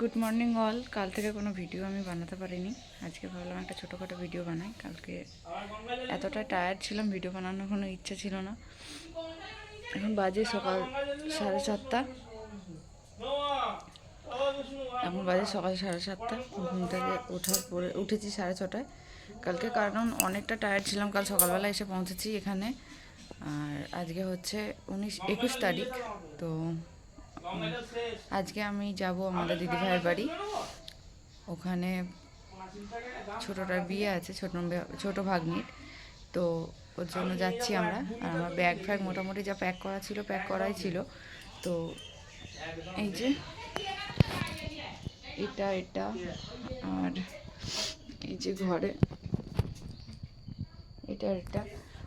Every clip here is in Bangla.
গুড মর্নিং অল কাল থেকে কোনো ভিডিও আমি বানাতে পারিনি। আজকে ভাবলাম একটা ছোটোখাটো ভিডিও বানাই। কালকে এতটা টায়ার্ড ছিলাম ভিডিও বানানোর কোনো ইচ্ছা ছিল না। এখন বাজে সকাল সাড়ে সাতটা। এখন বাজে সকাল সাড়ে সাতটা। ঘুম থেকে ওঠার পরে উঠেছি সাড়ে ছটায়। কালকে কারণ অনেকটা টায়ার্ড ছিলাম। কাল সকালবেলা এসে পৌঁছেছি এখানে। আর আজকে হচ্ছে উনিশ, একুশ তারিখ। তো আজকে আমি যাব আমাদের দিদি ভাইয়ের বাড়ি। ওখানে ছোটোটার বিয়ে আছে, ছোট ছোট ভাগ্নির। তো ওর জন্য যাচ্ছি আমরা। আর আমার ব্যাগ ফ্যাগ মোটামুটি যা প্যাক করা ছিল প্যাক করাই ছিল। তো এই যে, এটা এটা, আর এই যে ঘরে, এটা এটা।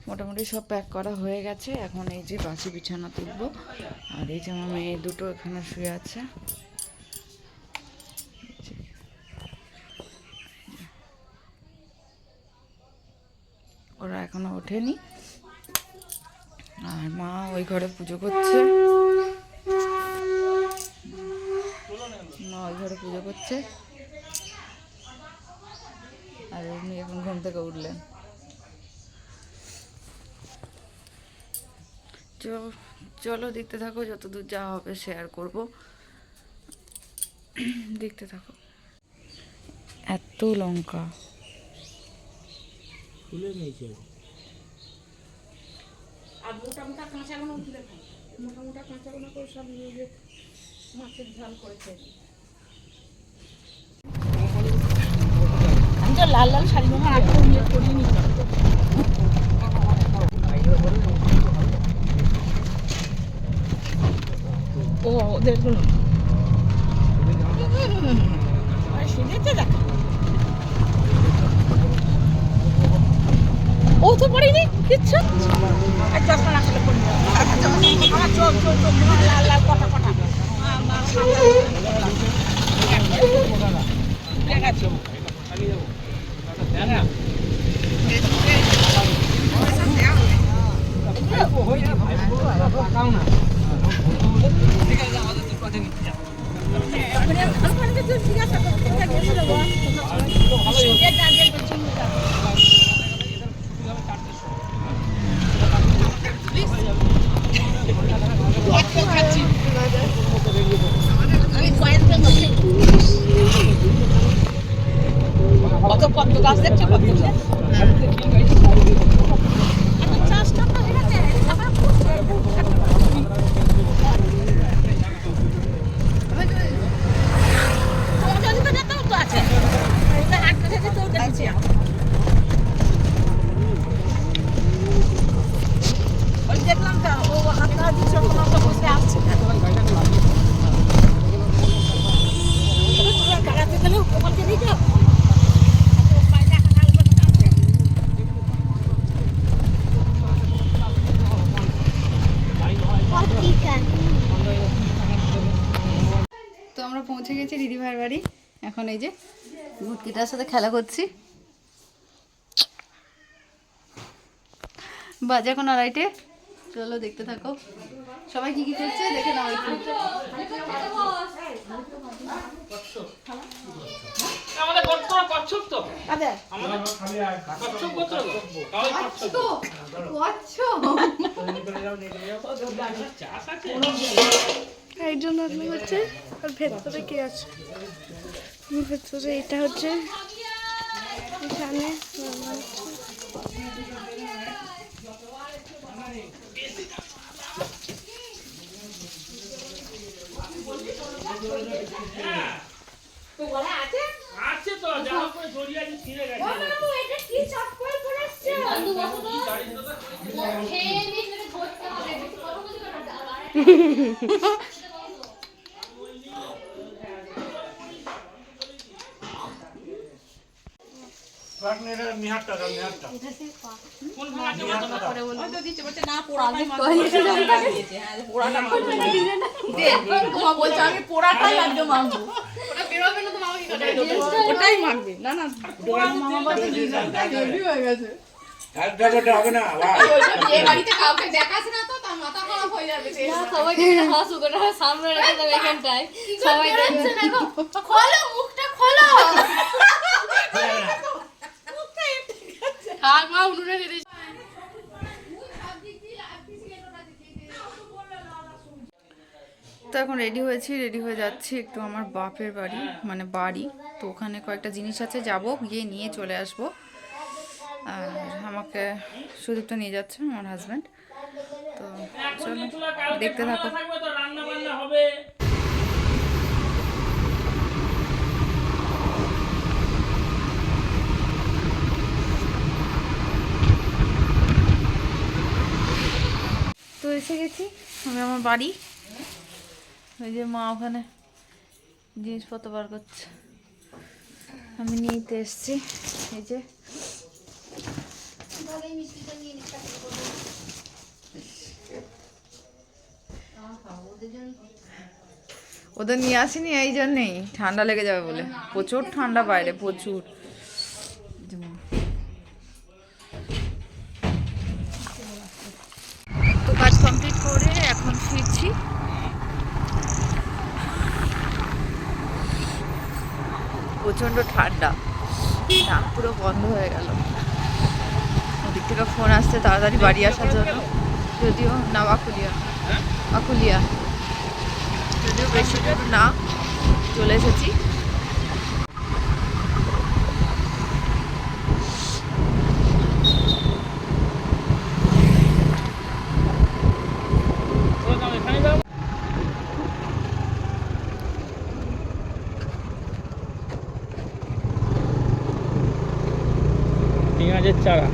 মোটামুটি সব প্যাক করা হয়ে গেছে। এখন এই যে বাসি বিছানা তুলবো। আর এই যে আমার মেয়ে দুটো এখানে শুয়ে আছে। ওরা এখনও ওঠেনি। আর মা ওই ঘরে পুজো করছে। মা ওই ঘরে পুজো করছে। আর উনি এখন ঘুম থেকে উঠলেন। চলো দেখতে থাকো যতদূর যা হবে শেয়ার করব। দেখতে থাকো। এত লঙ্কা। খুলে নিয়েছে আর মোটা মোটা কাঁচাগুলো তুলে খাই মোটা মোটা কাঁচাগুলো করে সব নিয়ে যে মাছের ঝাল করেছে আমি তো লাল লাল শাড়ি আমার আগে নিয়ে করিনি ও ওদেরগুলো সিঁড়িতে দেখা ও তো পড়িনি কিচ্ছু আর চশমা রাখলে পড়িনি আমার চোখ চোখ চোখ লাল লাল কটা কটা আমার Yes. Yeah. পৌঁছে গেছি দিদি ভাইয়ের বাড়ি। এখন এই যে ভুটকিটার সাথে খেলা করছি। বাজে এখন আড়াইটে। চলো দেখতে থাকো। সবাই কি কি করছে? দেখে নাও একটু। আমাদের কচ্ছপ তো। কচ্ছপ কচ্ছপ? এই আপনি হচ্ছে আর ভেতরে কে আছে? ভেতরে এটা হচ্ছে এখানে রান্না হচ্ছে কোন ভাঙা দিচ্ছে বলছে আমি পোড়াটাই একদম মাখবো ওটাই মাখবে না না পোড়া মামাবার তো হেভি হয়ে না আবার সবাইকে হাসু করে সামনে রেখে দেবে এখানটায়। সবাই খোলো মুখটা খোলো। থাক মা উনুনে দিয়ে তো এখন রেডি হয়েছি রেডি হয়ে যাচ্ছি একটু আমার বাপের বাড়ি মানে বাড়ি। তো ওখানে কয়েকটা জিনিস আছে যাব গিয়ে নিয়ে চলে আসব। আর আমাকে সুদীপটা নিয়ে যাচ্ছে আমার হাজব্যান্ড তো চলো দেখতে থাকো। তো এসে গেছি আমি আমার বাড়ি। ওই যে মা ওখানে জিনিসপত্র বার করছে। আমি নিতে এসছি। এই যে ওদের নিয়ে আসিনি, এই জন্যেই। ঠান্ডা লেগে যাবে বলে। প্রচুর ঠান্ডা বাইরে, প্রচুর। তো কাজ কমপ্লিট করে এখন ফিরছি। প্রচণ্ড ঠান্ডা। পুরো বন্ধ হয়ে গেল। ওদিক থেকে ফোন আসছে, তাড়াতাড়ি বাড়ি আসার জন্য। যদিও না বাকুলিয়া বাকুলিয়া যদিও বেশি না, চলে এসেছি। পেঁয়াজের চারা।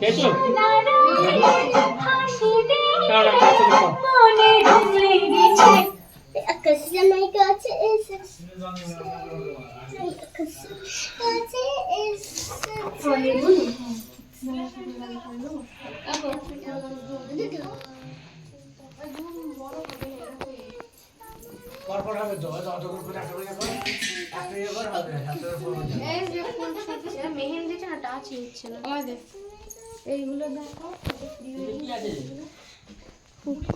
দেখো আমার দে হ্যাঁ একটু ছোট হয়ে যাবে ওটা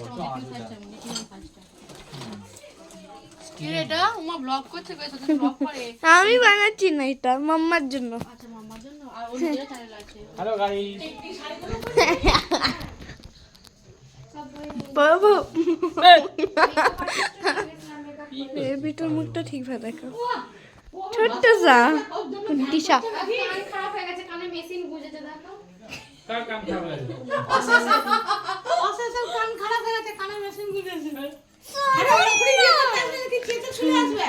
বড় আলাদা কি এটা? উমা ব্লগ করছে কই সাথে ব্লগ করে। আমি বানাচ্ছি না এটা মাম্মার জন্য। আচ্ছা মামার জন্য? আর ওর নিজের চ্যানেল আছে। হ্যালো গাইস বাবু। বেবিটার মুখটা ঠিকভাবে দেখো। ছোট্ট যা। দিশা খারাপ হয়ে গেছে কানে মেশিন দেখো। খারাপ কান খারাপ হয়ে গেছে কানে মেশিন গুজেছে। আরে ওরে কি চেতে চলে আসবে।